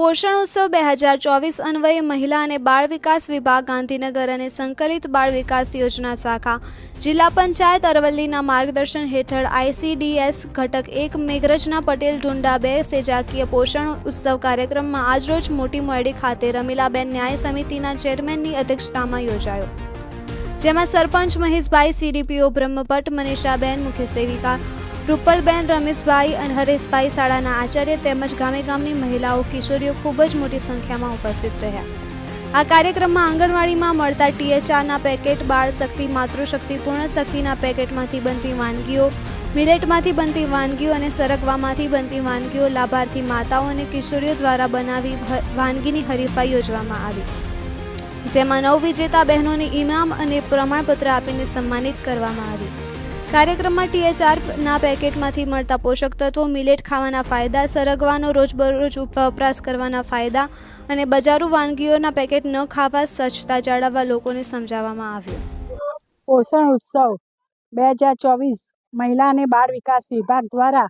પોષણ ઉત્સવ બે હજાર ચોવીસ અન્વયે મહિલા અને બાળ વિકાસ વિભાગ, ગાંધીનગર અને સંકલિત બાળ વિકાસ યોજના શાખા, જિલ્લા પંચાયત અરવલ્લીના માર્ગદર્શન હેઠળ આઈસીડીએસ ઘટક એક મેઘરજના પટેલ ઢુંડા બે સેજાકીય પોષણ ઉત્સવ કાર્યક્રમમાં આજરોજ મોટી મોયડી ખાતે રમીલાબેન ન્યાય સમિતિના ચેરમેનની અધ્યક્ષતામાં યોજાયો. જેમાં સરપંચ મહેશભાઈ સીડીપીઓ બ્રહ્મભટ્ટ, મનીષાબેન મુખ્ય સેવિકા રૂપલબેન, રમેશભાઈ અને હરેશભાઈ શાળાના આચાર્ય તેમજ ગામે ગામની મહિલાઓ, કિશોરીઓ ખૂબ જ મોટી સંખ્યામાં ઉપસ્થિત રહ્યા. આ કાર્યક્રમમાં આંગણવાડીમાં મળતા ટીએચઆરના પેકેટ બાળ શક્તિ માતૃશક્તિ પૂર્ણ શક્તિના પેકેટમાંથી બનતી વાનગીઓ, મિલેટમાંથી બનતી વાનગીઓ અને સરગવામાંથી બનતી વાનગીઓ લાભાર્થી માતાઓ અને કિશોરીઓ દ્વારા બનાવી વાનગીની હરીફાઈ યોજવામાં આવી. જેમાં નવ વિજેતા બહેનોને ઇનામ અને પ્રમાણપત્ર આપીને સન્માનિત કરવામાં આવી. કાર્યક્રમમાં ટીએચઆર ના પેકેટમાંથી મળતા પોષક તત્વો મિલેટ ખાવાના ફાયદા, સરગવાનો રોજબરોજ વપરાશ કરવાના ફાયદા અને બજારુ વાનગીઓના પેકેટ ન ખાવા સ્વચ્છતા જાળવવા લોકોને સમજાવવામાં આવ્યું. પોષણ ઉત્સવ બે હજાર ચોવીસ મહિલા અને બાળ વિકાસ વિભાગ દ્વારા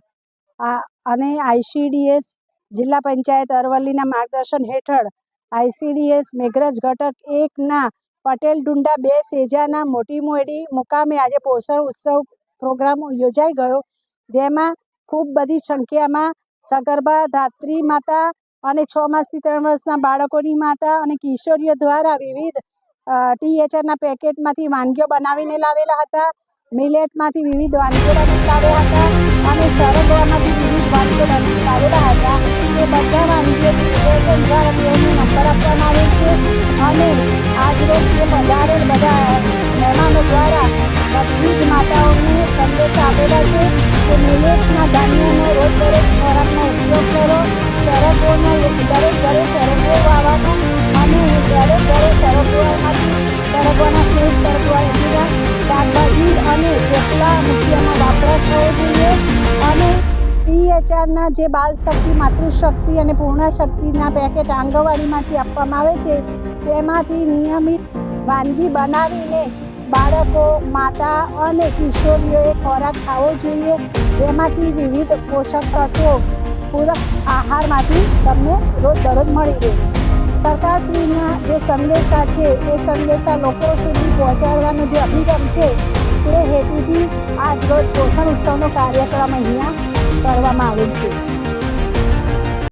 આ, અને આઈસીડીએસ જિલ્લા પંચાયત અરવલ્લીના માર્ગદર્શન હેઠળ આઈસીડીએસ મેઘરજ ઘટક એકના પટેલ ડુંડા બે સેજાના મોટી મોડી મુકામે આજે પોષણ ઉત્સવ પ્રોગ્રામ યોજાઈ ગયો, જેમાં ખૂબ બધી સંખ્યામાં સગર્ભા, ધાત્રી માતા અને છ માસથી ત્રણ વર્ષના બાળકોની માતા અને કિશોરીઓ દ્વારા વિવિધ ટીએચઆરના પેકેટમાંથી વાનગીઓ બનાવીને લાવેલા હતા, મિલેટમાંથી વિવિધ વાનગીઓ લાવ્યા હતા અને સરગવામાંથી વિવિધ વાનગીઓ બનાવી લાવેલા હતા. એ બધા વાનગીઓ દ્વારા નંબર આપવામાં આવે છે અને આજરોજ જે વધારે બધા મહેમાનો દ્વારા બધી જ માતાઓને સંદેશ આપેલા છે કે મિલેટના ધાન્યનો રોજ દરેક ખોરાકનો ઉપયોગ કરો. સરગવોનો દરેક ઘરે સરગવો વાવવાનો અને દરેક ઘરે સરગોમાંથી સરગવાના ફ્રૂટ સરગવા એવા શાકભાજી અને થેપલા મુખ્યમાં વપરાશ થવો જોઈએ. અને પીએચઆરના જે બાળ શક્તિ માતૃશક્તિ અને પૂર્ણ શક્તિના પેકેટ આંગણવાડીમાંથી આપવામાં આવે છે તેમાંથી નિયમિત વાનગી બનાવીને બાળકો, માતા અને કિશોરીઓએ ખોરાક ખાવો જોઈએ. તેમાંથી વિવિધ પોષક તત્વો, પૂરક આહારમાંથી તમને રોજ દરરોજ મળી રહે. સરકારશ્રીના જે સંદેશા છે, એ સંદેશા લોકો સુધી પહોંચાડવાનો જે અભિગમ છે, તે હેતુથી આજ રોજ પોષણ ઉત્સવનો કાર્યક્રમ અહીંયા કરવામાં આવેલ છે.